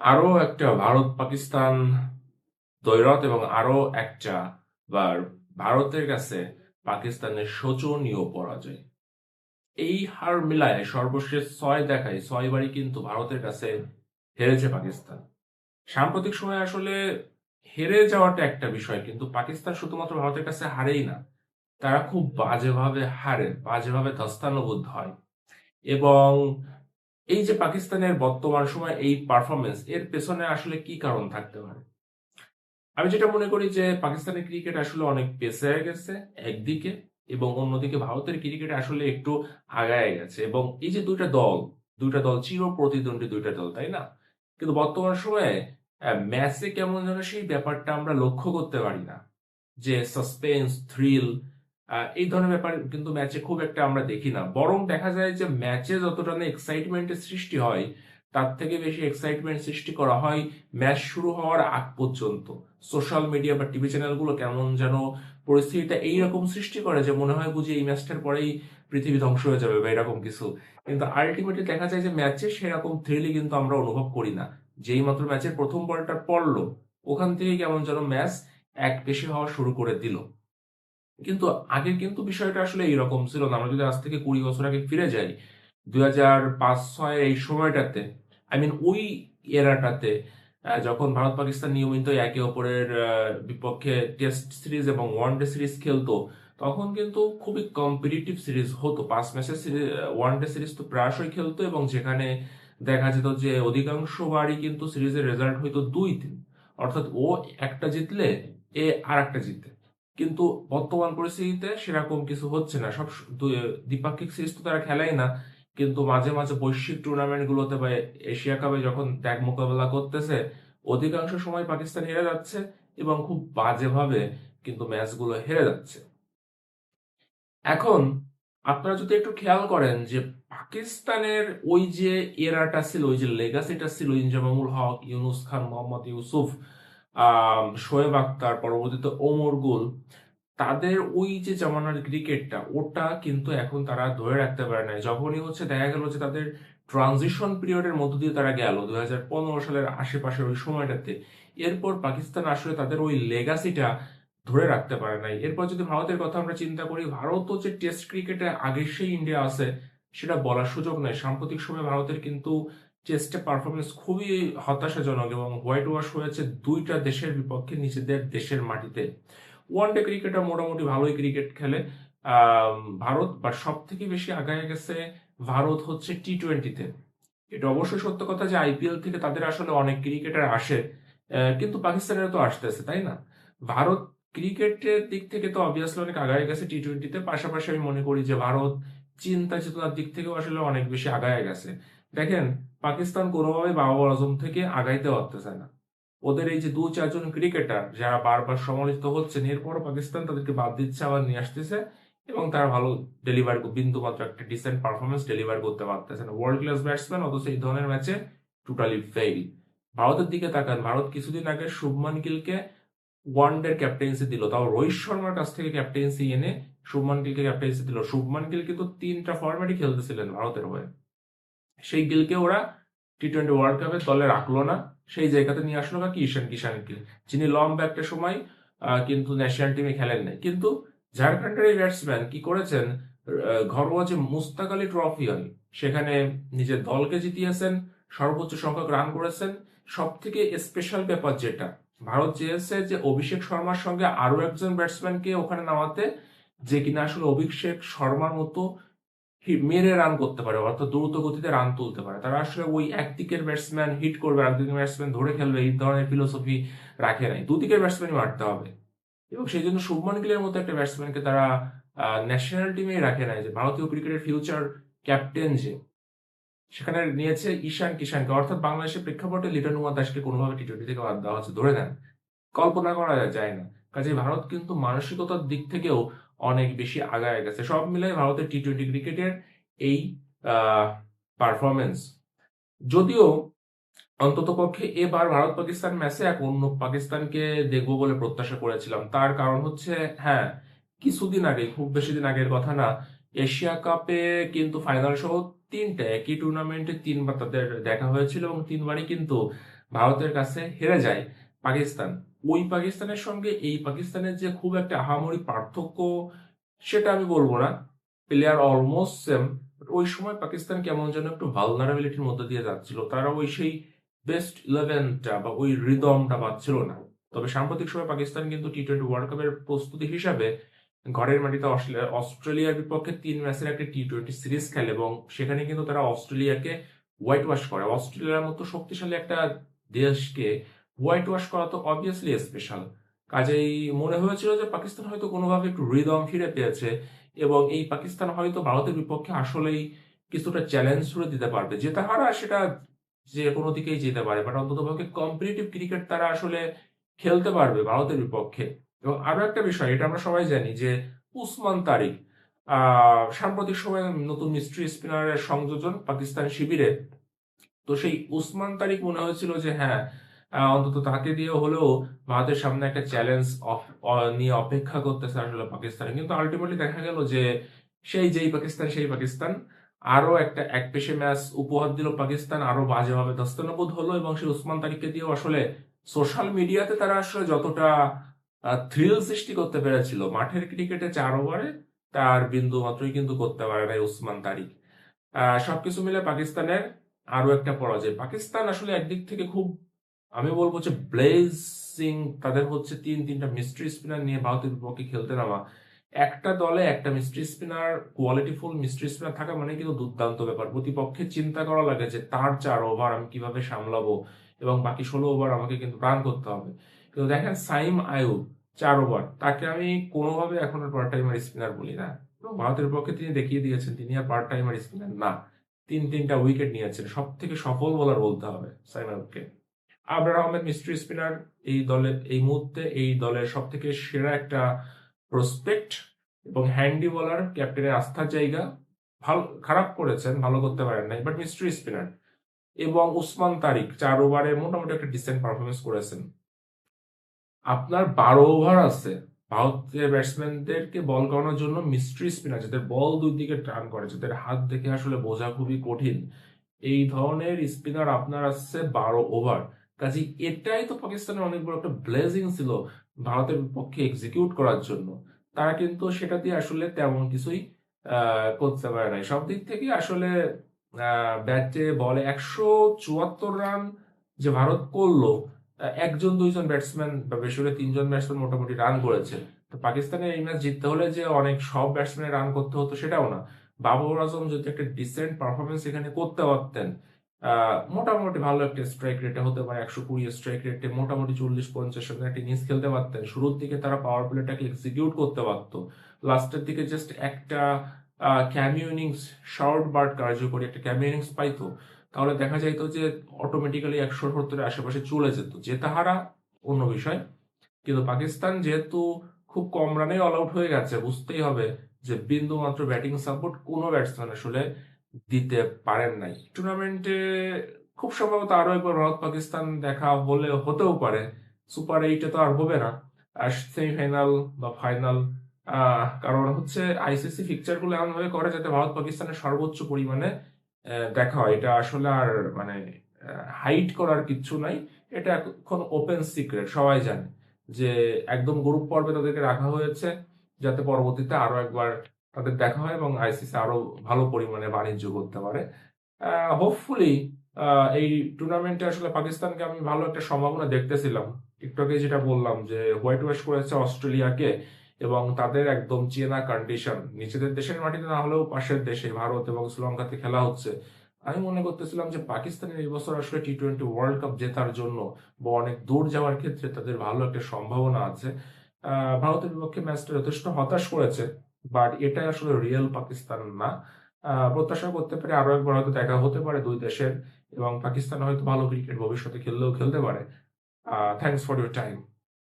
আরও একটা ভারত পাকিস্তান দ্বৈরথ এবং আরও একটা বার ভারতের কাছে পাকিস্তানের শোচনীয় পরাজয়। এই হার মিলায় সর্বশেষ ছয় দেখায়, ছয় বারই কিন্তু ভারতের কাছে হেরেছে পাকিস্তান। সাম্প্রতিক সময়ে আসলে হেরে যাওয়াটা একটা বিষয়, কিন্তু পাকিস্তান শুধুমাত্র ভারতের কাছে হারেই না, তারা খুব বাজেভাবে হারে, বাজেভাবে ধস্তানুবোধ হয়। এবং এই যে পাকিস্তানের বর্তমান সময় এই পারফরমেন্স এর পেছনে আসলে কি কারণ থাকতে পারে? আমি যেটা মনে করি যে পাকিস্তানের ক্রিকেট আসলে অনেক পেছে গেছে একদিকে এবং অন্যদিকে ভারতের ক্রিকেট আসলে একটু আগায় গেছে এবং এই যে দুইটা দল দুইটা দল চির প্রতিদ্বন্দ্বী দুইটা দল, তাই না? কিন্তু বর্তমান সময়ে ম্যাচে কেমন যেন সেই ব্যাপারটা আমরা লক্ষ্য করতে পারি না যে সাসপেন্স থ্রিল এই ধরনের ব্যাপার কিন্তু ম্যাচে খুব একটা আমরা দেখি না। বরং দেখা যায় যে ম্যাচে যতটা না এক্সাইটমেন্টের সৃষ্টি হয়, তার থেকে বেশি এক্সাইটমেন্ট সৃষ্টি করা হয় ম্যাচ শুরু হওয়ার আগ পর্যন্ত। সোশ্যাল মিডিয়া বা টিভি চ্যানেলগুলো কেমন যেন পরিস্থিতিটা এইরকম সৃষ্টি করে যে মনে হয় বুঝি এই ম্যাচটার পরেই পৃথিবী ধ্বংস হয়ে যাবে বা এরকম কিছু। কিন্তু আলটিমেটলি দেখা যায় যে ম্যাচে সেরকম থ্রিলি কিন্তু আমরা অনুভব করি না। যেই মাত্র ম্যাচের প্রথম বলটা পড়ল, ওখান থেকে কেমন যেন ম্যাচ এক পেশে হওয়া শুরু করে দিল। কিন্তু আগে কিন্তু বিষয়টা আসলে এইরকম ছিল না। আমরা যদি আজ থেকে কুড়ি বছর আগে ফিরে যাই, দুই হাজার পাঁচ ছয় এই সময়টাতে আই মিন ওই এরাটাতে যখন ভারত পাকিস্তান নিয়মিত একে অপরের বিপক্ষে টেস্ট সিরিজ এবং ওয়ান ডে সিরিজ খেলতো, তখন কিন্তু খুবই কম্পিটিটিভ সিরিজ হতো। পাঁচ ম্যাচের সিরিজ ওয়ান ডে সিরিজ তো প্রায়শই খেলতো এবং যেখানে দেখা যেত যে অধিকাংশ বারই কিন্তু সিরিজের রেজাল্ট হইতো দুই তিন অর্থাৎ ও একটা জিতলে, এ আর একটা জিতে কিন্তু বর্তমান পরিস্থিতিতে সেরকম কিছু হচ্ছে না। সব দ্বিপাক্ষিক সিরিজ তো তারা খেলাই না, কিন্তু মাঝে মাঝে বৈশ্বিক টুর্নামেন্ট গুলোতে বা এশিয়া কাপে যখন ত্যাগ মোকাবেলা করতেছে, অধিকাংশ সময় পাকিস্তান হেরে যাচ্ছে এবং খুব বাজেভাবে কিন্তু ম্যাচগুলো হেরে যাচ্ছে। এখন আপনারা যদি একটু খেয়াল করেন যে পাকিস্তানের ওই যে এরাটা ছিল, ওই যে লেগাসিটা ছিল ইনজামামুল হক, ইউনুস খান, মোহাম্মদ ইউসুফ শোয়েব আক্তার, পরবর্তীতে ওমর গুল, তাদের ওই যে জামানার ক্রিকেটটা, ওটা কিন্তু এখন তারা ধরে রাখতে পারে নাই। যখনই হচ্ছে দেখা গেল যে তাদের ট্রানজিশন পিরিয়ডের মধ্য দিয়ে তারা গেল দু হাজার পনেরো সালের আশেপাশের ওই সময়টাতে, এরপর পাকিস্তান আসলে তাদের ওই লেগাসিটা ধরে রাখতে পারে নাই। এরপর যদি ভারতের কথা আমরা চিন্তা করি ভারতও যে টেস্ট ক্রিকেটে আগে সেই ইন্ডিয়া আছে, সেটা বলার সুযোগ নেই। সাম্প্রতিক সময়ে ভারতের কিন্তু টেস্টে পারফরমেন্স খুবই হতাশাজনক এবং হোয়াইট ওয়াশ হয়েছে দুইটা দেশের বিপক্ষে নিজেদের দেশের মাটিতে। ওয়ান ডে ক্রিকেটার মোটামুটি ভালোই ক্রিকেট খেলে। ভারত বা সব থেকে বেশি আগায় গেছে ভারত হচ্ছে টি টোয়েন্টিতে এটা অবশ্যই সত্য কথা যে আইপিএল থেকে তাদের আসলে অনেক ক্রিকেটার আসে কিন্তু পাকিস্তানের তো আসতেছে, তাই না? ভারত ক্রিকেটের দিক থেকে তো অবভিয়াসলি অনেক আগায় গেছে টি টোয়েন্টিতে পাশাপাশি আমি মনে করি যে ভারত চিন্তা চেতনার দিক থেকেও আসলে অনেক বেশি আগায় গেছে। দেখেন পাকিস্তান কোনোভাবে বাবা আজম থেকে আগাইতে পারতেছে না। ওদের এই যে দু চারজন ক্রিকেটার যারা বারবার সমালোচিত হচ্ছেন, এরপরও পাকিস্তান তাদেরকে বাদ দিচ্ছে, আবার নিয়ে আসতেছে এবং তারা ভালো ডেলিভার বিন্দু মাত্র একটা ডিসেন্ট পারফরমেন্স ডেলিভার করতে পারতেছে না। ওয়ার্ল্ড ক্লাস ব্যাটসম্যান অথচ এই ধরনের ম্যাচে টোটালি ফেইল ভারতের দিকে তাকান, ভারত কিছুদিন আগে শুভমান গিলকে ওয়ান ডে ক্যাপ্টেন্সি দিল। তাও রোহিত শর্মার কাছ থেকে ক্যাপ্টেন্সি এনে শুভমান গিলকে ক্যাপ্টেন্সি দিল। শুভমান গিল কিন্তু তিনটা ফর্ম্যাটই খেলতেছিলেন ভারতের হয়ে। সেই গিলকে ওরা টি টোয়েন্টি ওয়ার্ল্ড কাপে দলে রাখল না। সেই জায়গাতে নিয়ে আসলো কি ঈশান কিষান গিল, যিনি লম্বা একটা সময় কিন্তু ন্যাশনাল টিমে খেলেন নাই। কিন্তু ঝাড়খণ্ডের এই ব্যাটসম্যান কি করেছেন? ঘরোয়া যে মুস্তাক আলী ট্রফি হয়, সেখানে নিজের দলকে জিতিয়েছেন, সর্বোচ্চ সংখ্যক রান করেছেন। সব থেকে স্পেশাল ব্যাপার যেটা, ভারত চেয়েছে যে অভিষেক শর্মার সঙ্গে আরও একজন ব্যাটসম্যানকে ওখানে নামাতে, যে কিনা আসলে অভিষেক শর্মার মতো মেরে রান করতে পারে, অর্থাৎ দ্রুত গতিতে রান তুলতে পারে। তারা আসলে ওই একদিকের ব্যাটসম্যান হিট করবে একদিকের ব্যাটসম্যান ধরে খেলবে, এই ধরনের ফিলোসফি রাখে নাই। দুদিকের ব্যাটসম্যানই মারতে হবে। এবং সেই জন্য শুভমান গিলের মতো একটা ব্যাটসম্যানকে তারা ন্যাশনাল টিমেই রাখে নাই যে ভারতীয় ক্রিকেটের ফিউচার ক্যাপ্টেন যে। সেখানে নিয়েছে ঈশান কিষানকে। অর্থাৎ বাংলাদেশের প্রেক্ষাপটে লিটন কুমার দাসকে কোনোভাবে টি টোয়েন্টি থেকে বাদ দেওয়া হচ্ছে। ধরে নেন, কল্পনা করা যায় না। কাজে ভারত কিন্তু মানসিকতার দিক থেকেও অনেক বেশি আগায় গেছে। সব মিলাই ভারতের টি টোয়েন্টি ক্রিকেটের এই পারফরমেন্স যদিও অন্তত পক্ষে এবার ভারত পাকিস্তান ম্যাচে এক অন্য পাকিস্তানকে দেখব বলে প্রত্যাশা করেছিলাম। তার কারণ হচ্ছে হ্যাঁ কিছুদিন আগে, খুব বেশি দিন আগের কথা না, এশিয়া কাপে কিন্তু ফাইনাল সহ তিনটা, একই টুর্নামেন্টে তিনবার তাদের দেখা হয়েছিল এবং তিনবারই কিন্তু ভারতের কাছে হেরে যায় পাকিস্তান। ওই পাকিস্তানের সঙ্গে এই পাকিস্তানের যে খুব একটা আহামরি পার্থক্য, সেটা আমি বলব না। প্লেয়ার অলমোস্ট সেম ওই সময় পাকিস্তান কেমন যেন একটু ভালনারেবিলিটির মধ্যে দিয়ে যাচ্ছিল। তারা ওই সেই বেস্ট ইলেভেনটা বা ওই রিদমটা পাচ্ছিল না। তবে সাম্প্রতিক সময় পাকিস্তান কিন্তু টি টোয়েন্টি ওয়ার্ল্ড কাপের প্রস্তুতি হিসাবে ঘরের মাটিতে অস্ট্রেলিয়া অস্ট্রেলিয়ার বিপক্ষে তিন ম্যাচের একটা টি টোয়েন্টি সিরিজ খেলে এবং সেখানে কিন্তু তারা অস্ট্রেলিয়াকে হোয়াইট ওয়াশ করে। অস্ট্রেলিয়ার মতো শক্তিশালী একটা দেশকে হোয়াইট ওয়াশ করা তো অবভিয়াসলি স্পেশাল কাজেই মনে হয়েছিল যে পাকিস্তান হয়তো কোনোভাবে একটু রিদম ফিরে পেয়েছে এবং এই পাকিস্তান হয়তো ভারতের বিপক্ষে আসলেই কিছুটা চ্যালেঞ্জ ছুড়ে দিতে পারবে। যেটা হারা সেটা যে কোনো দিকেই যেতে পারে বাট অন্তত পক্ষে কম্পিটিটিভ ক্রিকেট তারা আসলে খেলতে পারবে ভারতের বিপক্ষে। এবং আরও একটা বিষয়, এটা আমরা সবাই জানি যে উসমান তারিক সাম্প্রতিক সময়ে নতুন মিস্ট্রি স্পিনারের সংযোজন পাকিস্তান শিবিরে। তো সেই উসমান তারিক মনে হয়েছিল যে হ্যাঁ অন্তত তাকে দিয়ে হলেও ভারতের সামনে একটা চ্যালেঞ্জ নিয়ে অপেক্ষা করতেছে আসলে পাকিস্তান। কিন্তু আলটিমেটলি দেখা গেল যে সেই যেই পাকিস্তান, সেই পাকিস্তান আরও একটা এক পেশে ম্যাচ উপহার দিল পাকিস্তান আরও বাজেভাবে দস্তানাবোধ হলো এবং সেই উসমান তারিককে দিয়েও আসলে সোশ্যাল মিডিয়াতে তারা আসলে যতটা থ্রিল সৃষ্টি করতে পেরেছিল, মাঠের ক্রিকেটে চার ওভারে তার বিন্দু মাত্রই কিন্তু করতে পারে না উসমান তারিক। সবকিছু মিলে পাকিস্তানের আরও একটা পরাজয়। পাকিস্তান আসলে একদিক থেকে খুব আমি বলব যে ব্লেজিং তাদের হচ্ছে তিন, তিনটা মিস্ট্রি স্পিনার নিয়ে ভারতের বিপক্ষে খেলতে নামা। একটা দলে একটা মিস্ট্রি স্পিনার কোয়ালিটিফুল মিস্ট্রি স্পিনার থাকা মানে কিন্তু দুর্দান্ত ব্যাপার। প্রতিপক্ষে চিন্তা করা লাগে যে তার চার ওভার আমি কীভাবে সামলাবো এবং বাকি ষোলো ওভার আমাকে কিন্তু রান করতে হবে। কিন্তু দেখেন সাইম আয়ুব, চার ওভার তাকে আমি কোনোভাবে এখন আর পার্ট টাইমার স্পিনার বলি না। ভারতের পক্ষে তিনি দেখিয়ে দিয়েছেন, তিনি আর পার্ট টাইমার স্পিনার না। তিন, তিনটা উইকেট নিয়েছেন। সব থেকে সফল বলার বলতে হবে সাইম আয়ুবকে। আবরার আহমেদ মিস্ট্রি স্পিনার এই দলের এই মুহূর্তে এই দলের সব থেকে সেরা একটা প্রসপেক্ট এবং হ্যান্ডি বলার ক্যাপ্টেনের আস্থার জায়গা। ভালো, খারাপ করেছেন, ভালো করতে পারেন নাই বাট মিস্ট্রি স্পিনার। এবং উসমান তারিক, চার ওভারে মোটামুটি একটা ডিসেন্ট পারফরমেন্স করেছেন। আপনার বারো ওভার আছে। ভারতের ব্যাটসম্যানদেরকে বল করানোর জন্য মিস্ট্রি স্পিনার, যাদের বল দুই দিকে টার্ন করে, যাদের হাত দেখে আসলে বোঝা খুবই কঠিন, এই ধরনের স্পিনার আপনার আসছে বারো ওভার কাজে এটাই তো পাকিস্তানের অনেক বড় একটা ব্লেজিং ছিল ভারতের পক্ষে এক্সিকিউট করার জন্য। তারা কিন্তু সেটা দিয়ে আসলে তেমন কিছুই করতে পারে নাই। সব দিক থেকে আসলে ব্যাটে বলে একশো চুয়াত্তর রান যে ভারত করল একজন, দুইজন ব্যাটসম্যান বা বেশি হলে তিনজন ব্যাটসম্যান মোটামুটি রান করেছে। তো পাকিস্তানের এই ম্যাচ জিততে হলে যে অনেক সব ব্যাটসম্যানের রান করতে হতো সেটাও না। বাবর আজম যদি একটা ডিসেন্ট পারফরমেন্স এখানে করতে পারতেন মোটামুটি ভালো একটা স্ট্রাইক রেটে হতে পারে, একশো কুড়ি স্ট্রাইক রেটে মোটামুটি চল্লিশ পঞ্চাশ রানের একটা ইনিংস খেলতে পারতেন। শুরুর দিকে তারা পাওয়ার প্লেটাকে এক্সিকিউট করতে পারতো। লাস্টের দিকে জাস্ট একটা ক্যামিও ইনিংস শর্ট বার্ড কার্যকরী একটা ক্যামিও ইনিংস পাইতো। তাহলে দেখা যাইতো যে অটোমেটিক্যালি একশো সত্তরের আশেপাশে চলে যেত। যে তাহারা অন্য বিষয়। কিন্তু পাকিস্তান যেহেতু খুব কম রানে অল আউট হয়ে গেছে, বুঝতেই হবে যে বিন্দু মাত্র ব্যাটিং সাপোর্ট কোনো ব্যাটসম্যান আসলে দিতে পারেন নাই। টুর্নামেন্টে খুব সম্ভবত আরও একবার ভারত পাকিস্তান দেখা হলে, হতেও পারে। সুপার এইটে তো আর হবে না। আর সেমিফাইনাল বা ফাইনাল কারণ হচ্ছে আইসিসি ফিকচারগুলো এমন করে যাতে ভারত পাকিস্তানের সর্বোচ্চ পরিমাণে দেখা হয়। এটা আসলে আর মানে হাইট করার কিচ্ছু নাই। এটা এখন ওপেন সিক্রেট সবাই জানে যে একদম গ্রুপ পর্বে তাদেরকে রাখা হয়েছে। যাতে পরবর্তীতে আরও একবার তাদের দেখা হয় এবং আইসিসি আরও ভালো পরিমাণে বাণিজ্য করতে পারে। হোপফুলি এই টুর্নামেন্টে আসলে পাকিস্তানকে আমি ভালো একটা সম্ভাবনা দেখতেছিলাম। একটু যেটা বললাম যে হোয়াইট ওয়াশ করেছে অস্ট্রেলিয়াকে এবং তাদের একদম চেনা কন্ডিশন নিজেদের দেশের মাটিতে না হলেও পাশের দেশে, ভারত এবং শ্রীলঙ্কাতে খেলা হচ্ছে। আমি মনে করতেছিলাম যে, পাকিস্তানের এই বছর আসলে টি টোয়েন্টি ওয়ার্ল্ড কাপ জেতার জন্য বা অনেক দূর যাওয়ার ক্ষেত্রে তাদের ভালো একটা সম্ভাবনা আছে। ভারতের বিপক্ষে ম্যাচটা যথেষ্ট হতাশ করেছে। বাট এটা আসলে রিয়েল পাকিস্তান না। প্রত্যাশা করতে পারে আরও একবার হয়তো দেখা হতে পারে দুই দেশের এবং পাকিস্তান হয়তো ভালো ক্রিকেট ভবিষ্যতে খেললেও খেলতে পারে। Thanks for your time